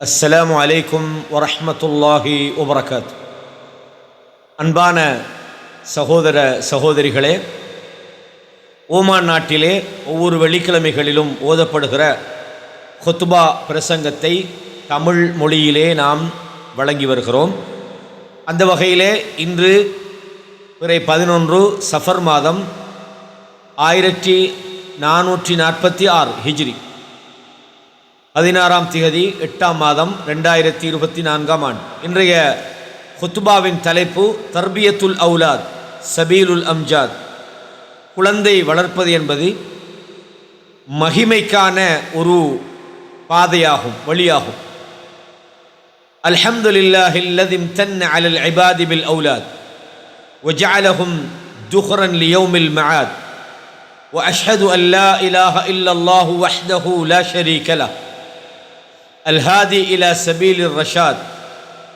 அஸ்ஸலாமு அலைக்கும் வரஹ்மத்துல்லாஹி வபரகாத் அன்பான சகோதர சகோதரிகளே ஓமான் நாட்டிலே ஒவ்வொரு வெள்ளிக்கிழமைகளிலும் ஓதப்படுகிற ஹொத்துபா பிரசங்கத்தை தமிழ் மொழியிலே நாம் வழங்கி வருகிறோம். அந்த வகையிலே இன்று பிறை பதினொன்று சஃபர் மாதம் ஆயிரத்தி நானூற்றி நாற்பத்தி ஆறு ஹிஜ்ரி பதினாறாம் திகதி எட்டாம் மாதம் ரெண்டாயிரத்தி இருபத்தி நான்காம் ஆண்டு இன்றைய ஹுத்துபாவின் தலைப்பு தர்பியத்துல் அவுலாத் சபீலுல் அம்ஜாத் குழந்தை வளர்ப்பது என்பது மகிமைக்கான ஒரு பாதையாகும் வழியாகும் அலமது இல்லாஹில் அவுலாத் وجعلهم دخرا ليوم المعاد واشهد ان لا اله الا الله وحده لا شريك له الهادي الى سبيل الرشاد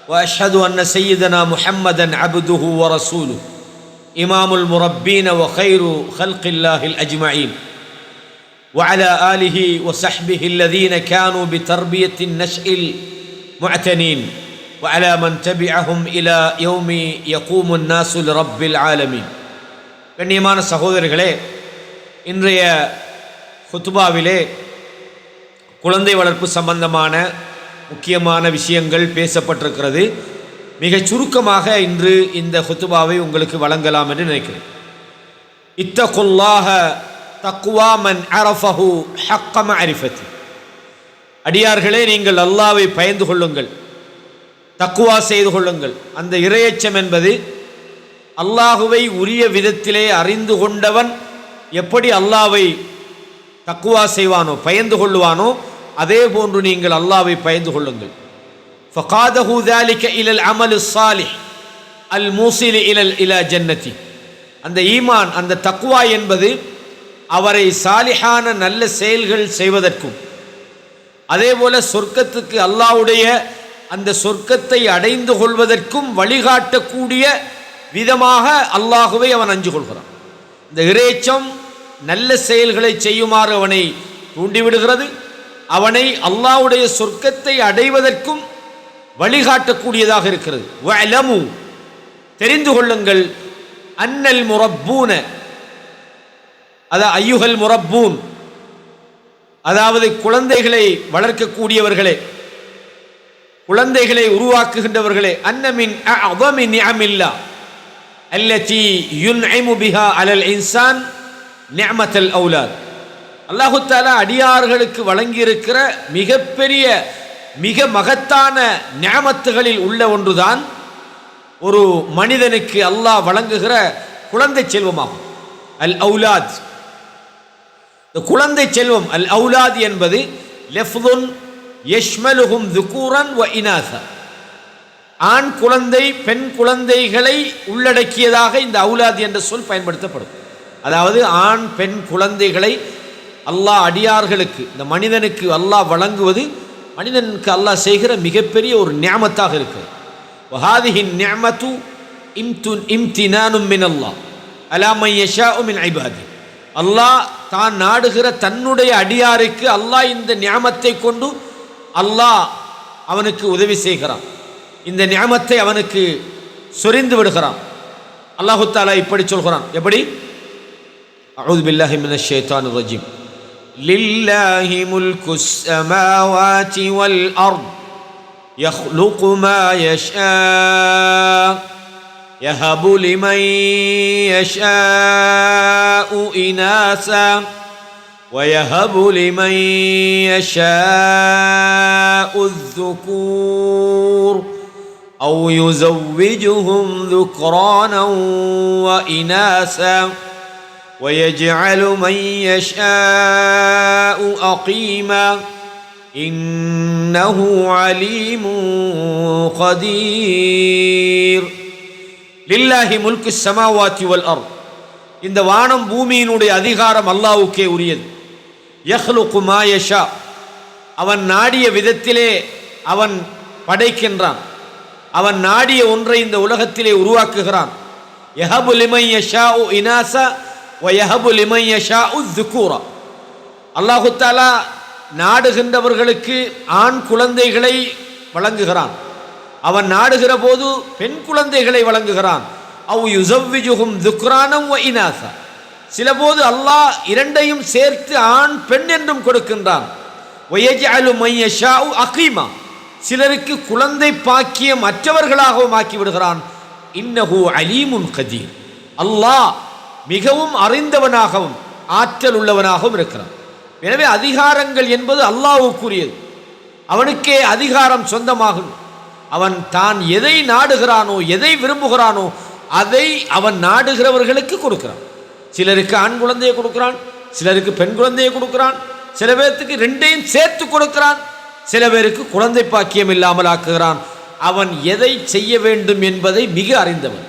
واشهد ان سيدنا محمدا عبده ورسوله امام المربين وخير خلق الله الاجمعين وعلى اله وصحبه الذين كانوا بتربيه النشء المعتنين وعلى من تبعهم الى يوم يقوم الناس لرب العالمين கண்ணியமான சகோதரர்களே இன்றைய ஹுத்துபாவிலே குழந்தை வளர்ப்பு சம்பந்தமான முக்கியமான விஷயங்கள் பேசப்பட்டிருக்கிறது. மிகச் சுருக்கமாக இன்று இந்த ஹுத்துபாவை உங்களுக்கு வழங்கலாம் என்று நினைக்கிறேன். இத்தகுல்லாக தக்குவா மன் அரஃபஹு ஹக்கம அரிஃபத்தி அடியார்களே நீங்கள் அல்லாவை பயந்து கொள்ளுங்கள். தக்குவா செய்து கொள்ளுங்கள். அந்த இரையச்சம் என்பது அல்லாஹுவை உரிய விதத்திலே அறிந்து கொண்டவன் எப்படி அல்லாவை தக்குவா செய்வானோ பயந்து கொள்ளுவானோ அதே போன்று நீங்கள் அல்லாவை பயந்து கொள்ளுங்கள். ஃபகாதஹு இலல் அமலு சாலிஹ் அல் மூசிலி இலல் இல ஜன்னதி. அந்த ஈமான் அந்த தக்குவா என்பது அவரை சாலிஹான நல்ல செயல்கள் செய்வதற்கும் அதே போல சொர்க்கத்துக்கு அல்லாவுடைய அந்த சொர்க்கத்தை அடைந்து கொள்வதற்கும் வழிகாட்டக்கூடிய விதமாக அல்லாஹுவை அவன் அஞ்சு கொள்கிறான் இந்த இறைச்சம் நல்ல செயல்களை செய்யுமாறு அவனை தூண்டிவிடுகிறது. அவனை அல்லாவுடைய சொர்க்கத்தை அடைவதற்கும் வழிகாட்டக்கூடியதாக இருக்கிறது. வலமு தெரிந்து கொள்ளுங்கள். அன்னல் முரப்பூன அத ஐயுகல் முரப்பூன் அதாவது குழந்தைகளை வளர்க்கக்கூடியவர்களே குழந்தைகளை உருவாக்குகின்றவர்களே அன்னமின் அவமின் நியமில்லா அல்லத்தி யுன் பிஹா அலல் இன்சான் நியமத்தல் அவுலாத். அல்லாஹுத்தாலா அடியார்களுக்கு வழங்கியிருக்கிற மிகப்பெரிய மிக மகத்தான நியமத்துகளில் உள்ள ஒன்றுதான் ஒரு மனிதனுக்கு அல்லாஹ் வழங்குகிற குழந்தை செல்வமாகும். அல் அவுலாத். இந்த குழந்தை செல்வம் அல் அவுலாத் என்பது லெஃப்துன் யஷ்மலுகும் துக்கூரன் வ இனாசா. ஆண் குழந்தை பெண் குழந்தைகளை உள்ளடக்கியதாக இந்த அவுலாத் என்ற சொல் பயன்படுத்தப்படும். அதாவது ஆண் பெண் குழந்தைகளை அல்லாஹ் அடியார்களுக்கு இந்த மனிதனுக்கு அல்லாஹ் வழங்குவது மனிதனுக்கு அல்லாஹ் செய்கிற மிகப்பெரிய ஒரு நியமத்தாக இருக்குது வஹாதிஹின் ஞாமத்து இம்து இம்தினானும் மின் அல்லாஹ் அலாமை யஷா உமின் ஐபாதி அல்லாஹ் தான் நாடுகிற தன்னுடைய அடியாருக்கு அல்லாஹ் இந்த ஞாமத்தை கொண்டு அல்லாஹ் அவனுக்கு உதவி செய்கிறான். இந்த ஞாமத்தை அவனுக்கு சொரிந்து விடுகிறான். அல்லாஹு தாலா இப்படி சொல்கிறான். எப்படி? أعوذ بالله من الشيطان الرجيم. لله ملك السماوات والأرض يخلق ما يشاء يهب لمن يشاء إناثا ويهب لمن يشاء الذكور أو يزوجهم ذكرانا وإناثا. ويجعل من يشاء أقيما إنه عليم قدير لله ملك السماوات والأرض இந்த வானம் பூமியினுடைய அதிகாரம் அல்லாவுக்கே உரியது யஹ்லுக்கு மாயஷா அவன் நாடிய விதத்திலே அவன் படைக்கின்றான் அவன் நாடிய ஒன்றை இந்த உலகத்திலே உருவாக்குகிறான் யஹபு லிமை யஷா இனாசா வயஹபு லிமையஷா யஷா அல்லாஹுத்தாலா நாடுகின்றவர்களுக்கு ஆண் குழந்தைகளை வழங்குகிறான். அவன் நாடுகிற போது பெண் குழந்தைகளை வழங்குகிறான். அவ் யுசவ்விஜுகும் துக்ரானம் இனாசா சில போது அல்லாஹ் இரண்டையும் சேர்த்து ஆண் பெண் என்றும் கொடுக்கின்றான். அகிமா அகீமா. சிலருக்கு குழந்தை பாக்கியம் மற்றவர்களாகவும் ஆக்கி விடுகிறான் இன்னஹூ அலீமுன் கதீர். அல்லாஹ் மிகவும் அறிந்தவனாகவும் ஆற்றல் உள்ளவனாகவும் இருக்கிறான். எனவே அதிகாரங்கள் என்பது அல்லாவுக்குரியது அவனுக்கே அதிகாரம் சொந்தமாகும். அவன் தான் எதை நாடுகிறானோ எதை விரும்புகிறானோ அதை அவன் நாடுகிறவர்களுக்கு கொடுக்கிறான். சிலருக்கு ஆண் குழந்தையை கொடுக்கிறான் சிலருக்கு பெண் குழந்தையை கொடுக்கிறான் சில பேர்த்துக்கு ரெண்டையும் சேர்த்து கொடுக்கிறான் சில பேருக்கு குழந்தை பாக்கியம் இல்லாமல் ஆக்குகிறான் அவன் எதை செய்ய வேண்டும் என்பதை மிக அறிந்தவன்.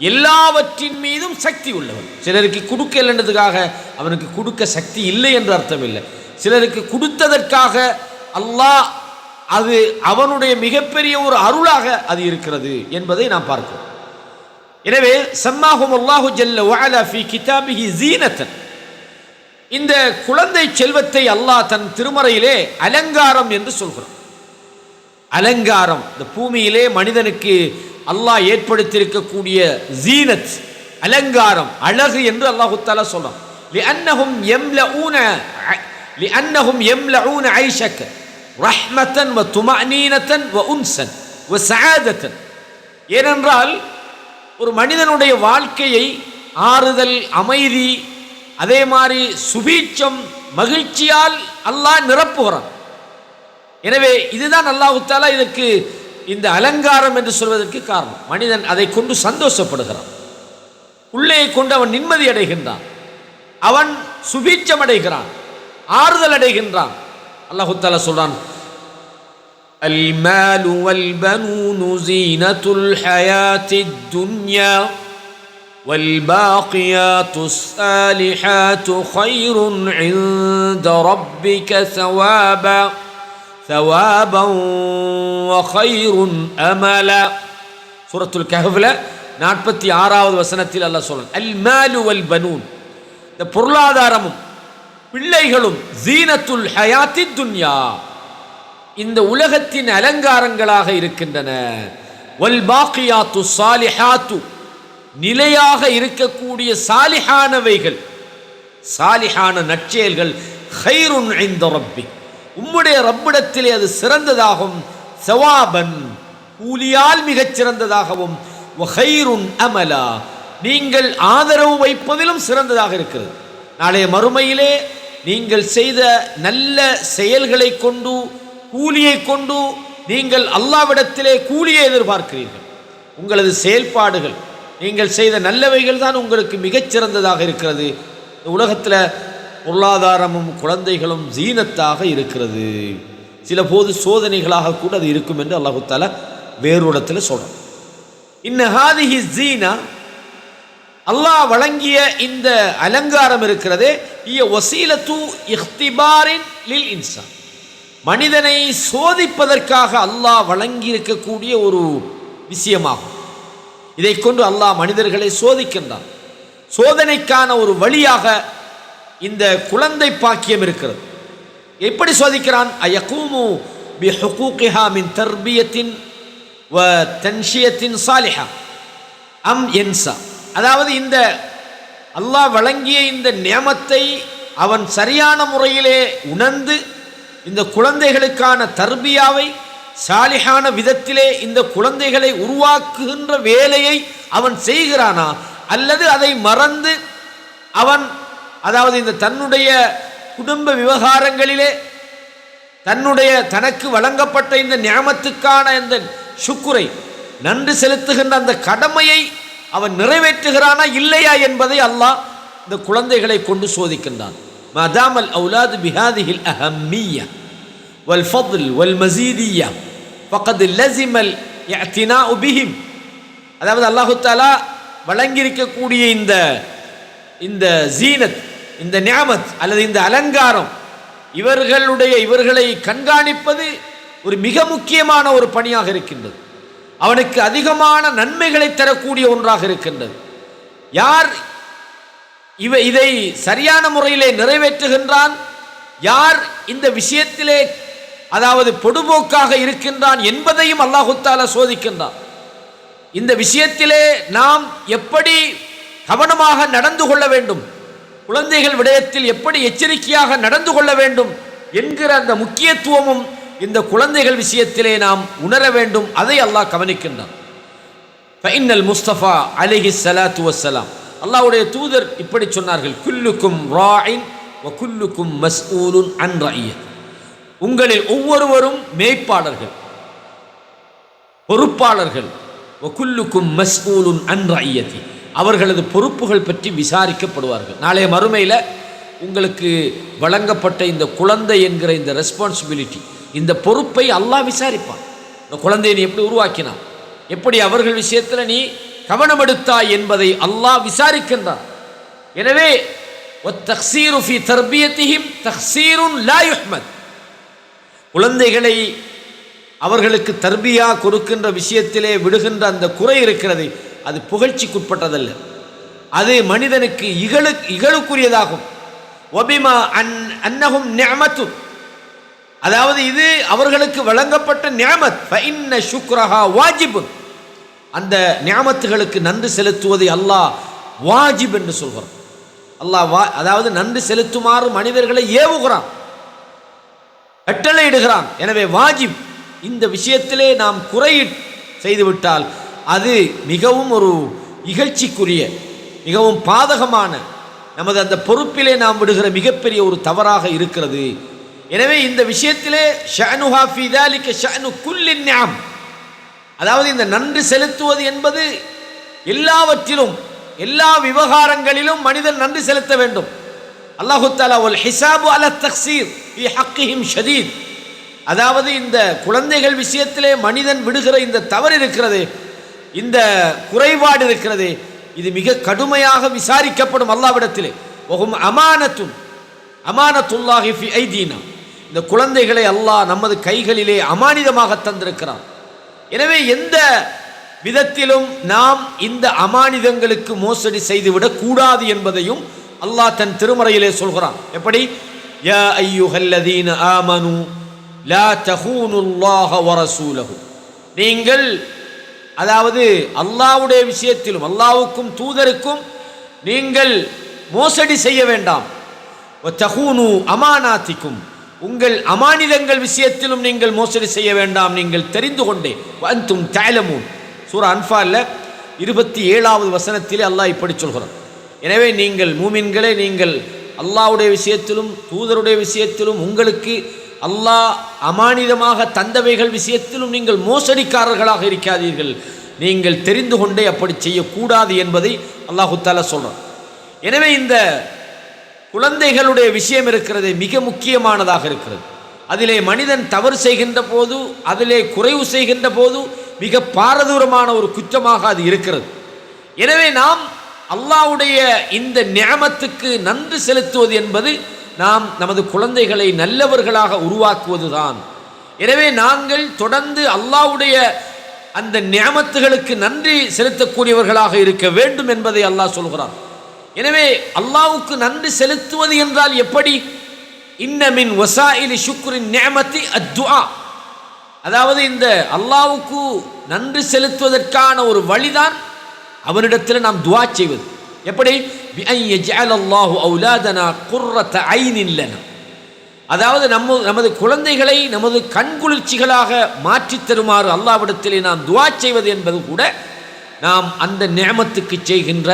எல்லாவற்றின் மீதும் சக்தி உள்ளவன். சிலருக்கு கொடுக்கலன்றதுக்காக அவனுக்கு கொடுக்க சக்தி இல்லை என்று அர்த்தம் இல்லை சிலருக்கு கொடுத்ததற்காக அல்லாஹ் அது அவனுடைய மிகப்பெரிய ஒரு அருளாக அது இருக்கிறது என்பதை நாம் பார்க்கிறோம். எனவே சம்மாஹும் அல்லாஹு ஜல்ல வஅலா ஃபி கிதாபிஹி ஜீனத்தன். இந்த குழந்தை செல்வத்தை அல்லாஹ் தன் திருமறையிலே அலங்காரம் என்று சொல்கிறான். அலங்காரம் இந்த பூமியிலே மனிதனுக்கு அல்லாஹ் ஏற்படுத்தியிருக்கக்கூடிய ஜீனத் அலங்காரம் அழகு என்று அல்லாஹு தாலா சொல்றான் لأنهم يملؤون لأنهم يملؤون عيشك رحمة وطمأنينة وأنسا وسعادة ஏனென்றால் ஒரு மனிதனுடைய வாழ்க்கையை ஆறுதல் அமைதி அதே மாதிரி சுபீட்சம் மகிழ்ச்சியால் அல்லாஹ் நிரப்புகிறான் எனவே இதுதான் அல்லாஹு தாலா இதற்கு இந்த அலங்காரம் என்று சொல்வதற்கு காரணம் மனிதன் அதை கொண்டு சந்தோஷப்படுகிறான் உள்ளே கொண்டு அவன் நிம்மதி அடைகின்றான் அவன் சுபீட்சம் அடைகிறான் ஆறுதல் அடைகின்றான் அல்லாஹு தாலா சொல்றான் المال والبنون زينة الحياة الدنيا والباقيات الصالحات خير عند ربك ثوابا ثوابا وخير أملا سورة الكهف நாற்பத்தி ஆறாவது வசனத்தில் அல்லாஹ் சொல்றான் அல் மாலு வல் பனூன் இந்த பொருளாதாரமும் பிள்ளைகளும் ஜீனத்துல் ஹயாத்தி துன்யா இந்த உலகத்தின் அலங்காரங்களாக இருக்கின்றன வல் பாக்கியாத்து சாலிஹாத்து நிலையாக இருக்கக்கூடிய சாலிஹானவைகள் சாலிஹான நற்செயல்கள் ஹைருன் இந்த ரப்பி உம்முடைய ரப்பிடத்திலே அது சிறந்ததாகவும் சவாபன் கூலியால் மிகச் சிறந்ததாகவும் அமலா. நீங்கள் ஆதரவு வைப்பதிலும் சிறந்ததாக இருக்கிறது. நாளைய மறுமையிலே நீங்கள் செய்த நல்ல செயல்களை கொண்டு கூலியை கொண்டு நீங்கள் அல்லாவிடத்திலே கூலியை எதிர்பார்க்கிறீர்கள். உங்களது செயல்பாடுகள் நீங்கள் செய்த நல்லவைகள் தான் உங்களுக்கு மிகச் சிறந்ததாக இருக்கிறது. உலகத்தில் பொருளாதாரமும் குழந்தைகளும் ஜீனத்தாக இருக்கிறது. சில போது சோதனைகளாக கூட அது இருக்கும் என்று அல்லாஹு தாலா வேறு இடத்துல சொல்கிறான் இன்னஹாதிஹி ஜீனா அல்லாஹ் வழங்கிய இந்த அலங்காரம் இருக்கிறதே இய வசீலத்து இஹ்திபாரின் லில் இன்சான். மனிதனை சோதிப்பதற்காக அல்லாஹ் வழங்கி இருக்கக்கூடிய ஒரு விஷயமாகும். இதை கொண்டு அல்லாஹ் மனிதர்களை சோதிக்கின்றான். சோதனைக்கான ஒரு வழியாக இந்த குழந்தை பாக்கியம் இருக்கிறது. எப்படி சோதிக்கிறான்? அயக்கூமு பி ஹுகூகிஹா மின் தர்பியத்தின் வ தன்ஷியத்தின் சாலிஹா. அம் என்சா அதாவது இந்த அல்லாஹ் வழங்கிய இந்த நியமத்தை அவன் சரியான முறையிலே உணர்ந்து இந்த குழந்தைகளுக்கான தர்பியாவை சாலிஹான விதத்திலே இந்த குழந்தைகளை உருவாக்குகின்ற வேலையை அவன் செய்கிறானா? அல்லது அதை மறந்து அவன் அதாவது இந்த தன்னுடைய குடும்ப விவகாரங்களிலே தன்னுடைய தனக்கு வழங்கப்பட்ட இந்த ஞாமத்துக்கான இந்த சுக்குரை நன்றி செலுத்துகின்ற அந்த கடமையை அவன் நிறைவேற்றுகிறானா இல்லையா என்பதை அல்லாஹ் இந்த குழந்தைகளை கொண்டு சோதிக்கின்றான். மதாமல் அவுலாது பிஹாதிஹில் அஹம்மியா வல் ஃபضல் வல் மசீதியா ஃபகத் லசிமல் தினா பிஹிம். அதாவது அல்லாஹு தாலா வழங்கியிருக்கக்கூடிய இந்த இந்த ஜீனத் இந்த நியாமத் அல்லது இந்த அலங்காரம் இவர்களுடைய இவர்களை கண்காணிப்பது ஒரு மிக முக்கியமான ஒரு பணியாக இருக்கின்றது. அவனுக்கு அதிகமான நன்மைகளை தரக்கூடிய ஒன்றாக இருக்கின்றது. யார் இவ இதை சரியான முறையிலே நிறைவேற்றுகின்றான்? யார் இந்த விஷயத்திலே அதாவது பொடுபோக்காக இருக்கின்றான் என்பதையும் அல்லாஹுத்தால சோதிக்கின்றான். இந்த விஷயத்திலே நாம் எப்படி கவனமாக நடந்து கொள்ள வேண்டும்? குழந்தைகள் விடயத்தில் எப்படி எச்சரிக்கையாக நடந்து கொள்ள வேண்டும் என்கிற அந்த முக்கியத்துவமும் இந்த குழந்தைகள் விஷயத்திலே நாம் உணர வேண்டும். அதை அல்லாஹ் கவனிக்கின்றான். ஃபைனல் முஸ்தபா அலிஹி சலாத்து வசலாம் அல்லாவுடைய தூதர் இப்படி சொன்னார்கள். குல்லுக்கும் ராயின் குல்லுக்கும் மஸ்ஊலுன் அன் உங்களில் ஒவ்வொருவரும் மேய்ப்பாளர்கள் பொறுப்பாளர்கள். வ குல்லுக்கும் மஸ்ஊலுன் அன் அவர்களது பொறுப்புகள் பற்றி விசாரிக்கப்படுவார்கள். நாளைய மறுமையில் உங்களுக்கு வழங்கப்பட்ட இந்த குழந்தை என்கிற இந்த ரெஸ்பான்சிபிலிட்டி இந்த பொறுப்பை அல்லாஹ் விசாரிப்பான். இந்த குழந்தையை நீ எப்படி உருவாக்கினான்? எப்படி அவர்கள் விஷயத்தில் நீ கவனம் எடுத்தாய் என்பதை அல்லாஹ் விசாரிக்கின்றான். எனவே குழந்தைகளை அவர்களுக்கு தர்பியா கொடுக்கின்ற விஷயத்திலே விடுகின்ற அந்த குறை இருக்கிறது அது புகழ்ச்சிக்குட்பட்டதல்ல. அது மனிதனுக்கு இகழு இகழுக்குரியதாகும். ஒபிமா அன் அன்னகும் நியமத்து அதாவது இது அவர்களுக்கு வழங்கப்பட்ட நியமத் ஃபைன்ன சுக்ரஹா வாஜிபு. அந்த நியாமத்துகளுக்கு நன்றி செலுத்துவது அல்லாஹ் வாஜிப் என்று சொல்கிறான். அல்லாஹ் வா அதாவது நன்றி செலுத்துமாறு மனிதர்களை ஏவுகிறான். கட்டளையிடுகிறான். எனவே வாஜிப் இந்த விஷயத்திலே நாம் குறையீட் செய்துவிட்டால் அது மிகவும் ஒரு இகழ்ச்சிக்குரிய மிகவும் பாதகமான நமது அந்த பொறுப்பிலே நாம் விடுகிற மிகப்பெரிய ஒரு தவறாக இருக்கிறது. எனவே இந்த விஷயத்திலே ஷானு ஹாஃபிதாலிக்கு ஷானு குல்லின்யாம் அதாவது இந்த நன்றி செலுத்துவது என்பது எல்லாவற்றிலும் எல்லா விவகாரங்களிலும் மனிதன் நன்றி செலுத்த வேண்டும். அல்லாஹு தாலா ஒல் ஹிசாபு அல தக்சீர் ஹக்கிஹிம் ஷதீத். அதாவது இந்த குழந்தைகள் விஷயத்திலே மனிதன் விடுகிற இந்த தவறு இருக்கிறது இந்த குறைபாடு இருக்கிறது இது மிக கடுமையாக விசாரிக்கப்படும் அல்லாவிடத்திலே. ஒகும் அமானத்துன் அமானத்துல்லாஹி ஃபி ஐதீனா. இந்த குழந்தைகளை அல்லாஹ் நமது கைகளிலே அமானிதமாக தந்திருக்கிறான். எனவே எந்த விதத்திலும் நாம் இந்த அமானிதங்களுக்கு மோசடி செய்துவிடக் கூடாது என்பதையும் அல்லாஹ் தன் திருமறையிலே சொல்கிறான். எப்படி? யா ஐயுஹல்லதீன ஆமனு லா தஹூனுல்லாஹ வரசூலஹு நீங்கள் அதாவது அல்லாவுடைய விஷயத்திலும் அல்லாவுக்கும் தூதருக்கும் நீங்கள் மோசடி செய்ய வேண்டாம். தஹூனு அமானாத்திக்கும். உங்கள் அமானிதங்கள் விஷயத்திலும் நீங்கள் மோசடி செய்ய வேண்டாம் நீங்கள் தெரிந்து கொண்டே. வந்தும் தயலமும் சூரா அன்ஃபாலில் இருபத்தி ஏழாவது வசனத்திலே அல்லாஹ் இப்படி சொல்கிறான். எனவே நீங்கள் மூமின்களே நீங்கள் அல்லாஹ்வுடைய விஷயத்திலும் தூதருடைய விஷயத்திலும் உங்களுக்கு அல்லாஹ் அமானிதமாக தந்தவைகள் விஷயத்திலும் நீங்கள் மோசடிக்காரர்களாக இருக்காதீர்கள். நீங்கள் தெரிந்து கொண்டே அப்படி செய்யக்கூடாது என்பதை அல்லாஹுத்தால தாலா சொல்கிறான் எனவே இந்த குழந்தைகளுடைய விஷயம் இருக்கிறது மிக முக்கியமானதாக இருக்கிறது. அதிலே மனிதன் தவறு செய்கின்ற போது அதிலே குறைவு செய்கின்ற போது மிக பாரதூரமான ஒரு குற்றமாக அது இருக்கிறது. எனவே நாம் அல்லாஹ்வுடைய இந்த நியமத்துக்கு நன்றி செலுத்துவது என்பது நாம் நமது குழந்தைகளை நல்லவர்களாக உருவாக்குவதுதான். எனவே நாங்கள் தொடர்ந்து அல்லாவுடைய அந்த நியமத்துகளுக்கு நன்றி செலுத்தக்கூடியவர்களாக இருக்க வேண்டும் என்பதை அல்லாஹ் சொல்கிறான். எனவே அல்லாவுக்கு நன்றி செலுத்துவது என்றால் எப்படி? இன்னமின் வசாயிலி சுக்ரின் நியமத்தி அத்வா அதாவது இந்த அல்லாவுக்கு நன்றி செலுத்துவதற்கான ஒரு வழிதான் அவனிடத்தில் நாம் துவா செய்வது. எப்படி பிஅன் யஜ்அல் அல்லாஹு அவுலாதனா குர்ரத ஐனின் லனா அதாவது நம்ம நமது குழந்தைகளை நமது கண்குளிர்ச்சிகளாக மாற்றித் தருமாறு அல்லாவிடத்திலே நாம் துஆ செய்வது என்பது கூட நாம் அந்த நியமத்துக்கு செய்கின்ற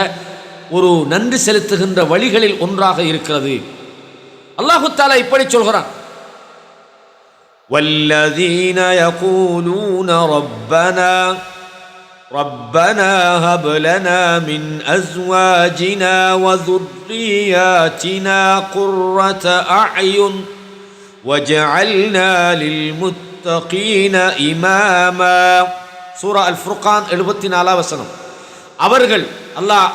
ஒரு நன்றி செலுத்துகின்ற வழிகளில் ஒன்றாக இருக்கிறது அல்லாஹு தாலா இப்படி சொல்கிறான் والذين يقولون ربنا ربنا هب لنا من ازواجنا وذرياتنا قرة اعين وجعلنا للمتقين اماما சூரா அல் ஃபுர்கான் எழுபத்தி நாலாம் வசனம் அவர்கள் அல்லாஹ்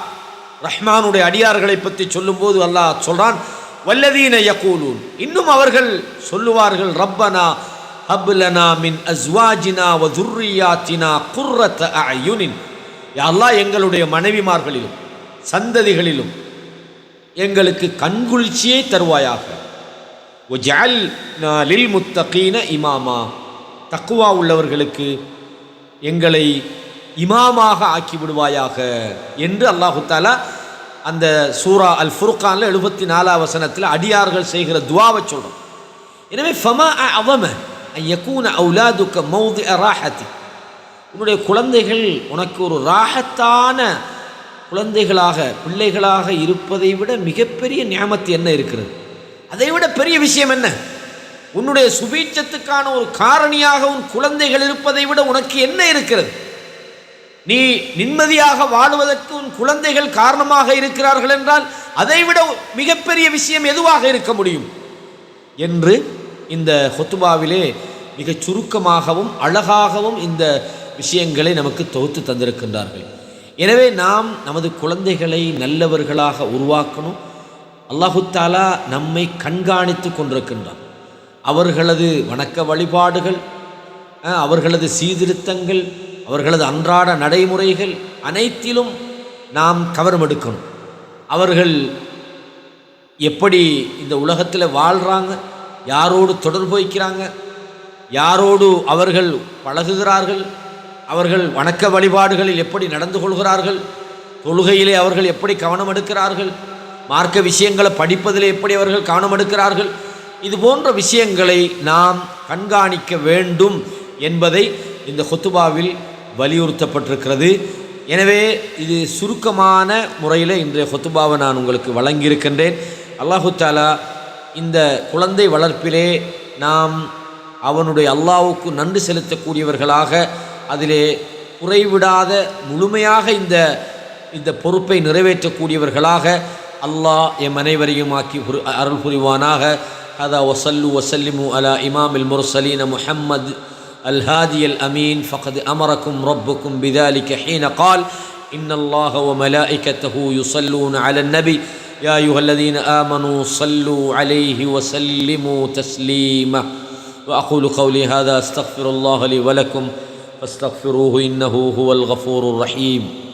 ரஹ்மானுடைய அடியார்களை பற்றி சொல்லும்போது அல்லாஹ் சொல்றான் வல்லதீன யகூலூன் இன்னும் அவர்கள் சொல்லுவார்கள் ரப்பனா ஹப்லனா மின் அஸ்வாஜினா வதுர்ரியாத்தினா குர்ரத் அயுனின் அல்லாஹ் எங்களுடைய மனைவிமார்களிலும் சந்ததிகளிலும் எங்களுக்கு கண்குளிர்ச்சியை தருவாயாக. ஒஜால் லில் முத்தகீன இமாமா. தக்குவா உள்ளவர்களுக்கு எங்களை இமாமாக ஆக்கி விடுவாயாக என்று அல்லாஹு தாலா அந்த சூரா அல் ஃபுர்கானில் எழுபத்தி நாலாம் வசனத்தில் அடியார்கள் செய்கிற துவாவை சொல்கிறோம் எனவே ஃபமா அவம யக்கூன அவுலாதுக்க மௌதி ராஹத்தி உன்னுடைய குழந்தைகள் உனக்கு ஒரு ராகத்தான குழந்தைகளாக பிள்ளைகளாக இருப்பதை விட மிகப்பெரிய ஞாபத்து என்ன இருக்கிறது? அதை விட பெரிய விஷயம் என்ன? உன்னுடைய சுபீட்சத்துக்கான ஒரு காரணியாக உன் குழந்தைகள் இருப்பதை விட உனக்கு என்ன இருக்கிறது? நீ நிம்மதியாக வாழுவதற்கு உன் குழந்தைகள் காரணமாக இருக்கிறார்கள் என்றால் அதைவிட மிகப்பெரிய விஷயம் எதுவாக இருக்க முடியும்? என்று இந்த ஹொத்துபாவிலே மிகச் சுருக்கமாகவும் அழகாகவும் இந்த விஷயங்களை நமக்கு தொகுத்து தந்திருக்கின்றார்கள். எனவே நாம் நமது குழந்தைகளை நல்லவர்களாக உருவாக்கணும். அல்லாஹுத்தாலா நம்மை கண்காணித்து கொண்டிருக்கின்றான். அவர்களது வணக்க வழிபாடுகள் அவர்களது சீர்திருத்தங்கள் அவர்களது அன்றாட நடைமுறைகள் அனைத்திலும் நாம் கவனம் எடுக்கணும். அவர்கள் எப்படி இந்த உலகத்தில் வாழ்கிறாங்க யாரோடு தொடர்பு வைக்கிறாங்க? யாரோடு அவர்கள் பழகுகிறார்கள்? அவர்கள் வணக்க வழிபாடுகளில் எப்படி நடந்து கொள்கிறார்கள்? தொழுகையிலே அவர்கள் எப்படி கவனம் எடுக்கிறார்கள்? மார்க்க விஷயங்களை படிப்பதிலே எப்படி அவர்கள் கவனம் எடுக்கிறார்கள்? இது போன்ற விஷயங்களை நாம் கண்காணிக்க வேண்டும் என்பதை இந்த ஹொத்துபாவில் வலியுறுத்தப்பட்டிருக்கிறது. எனவே இது சுருக்கமான முறையில் இன்றைய ஹொத்துபாவை நான் உங்களுக்கு வழங்கியிருக்கின்றேன். அல்லாஹு தாலா இந்த குழந்தை வளர்ப்பிலே நாம் அவனுடைய அல்லாஹ்வுக்கு நன்றி செலுத்தக்கூடியவர்களாக அதிலே குறைவிடாத முழுமையாக இந்த இந்த பொறுப்பை நிறைவேற்றக்கூடியவர்களாக அல்லாஹ் எம் அனைவரையும் ஆக்கி புரி- அருள் புரிவானாக ஹதா வசல்லு வசல்லிமு அலா இமாம் இல் முர்சலீன முஹம்மது الهادي الأمين فقد أمركم ربكم بذلك حين قال إن الله وملائكته يصلون على النبي يا أيها الذين آمنوا صلوا عليه وسلموا تسليما. وأقول قولي هذا أستغفر الله لي ولكم فاستغفروه إنه هو الغفور الرحيم.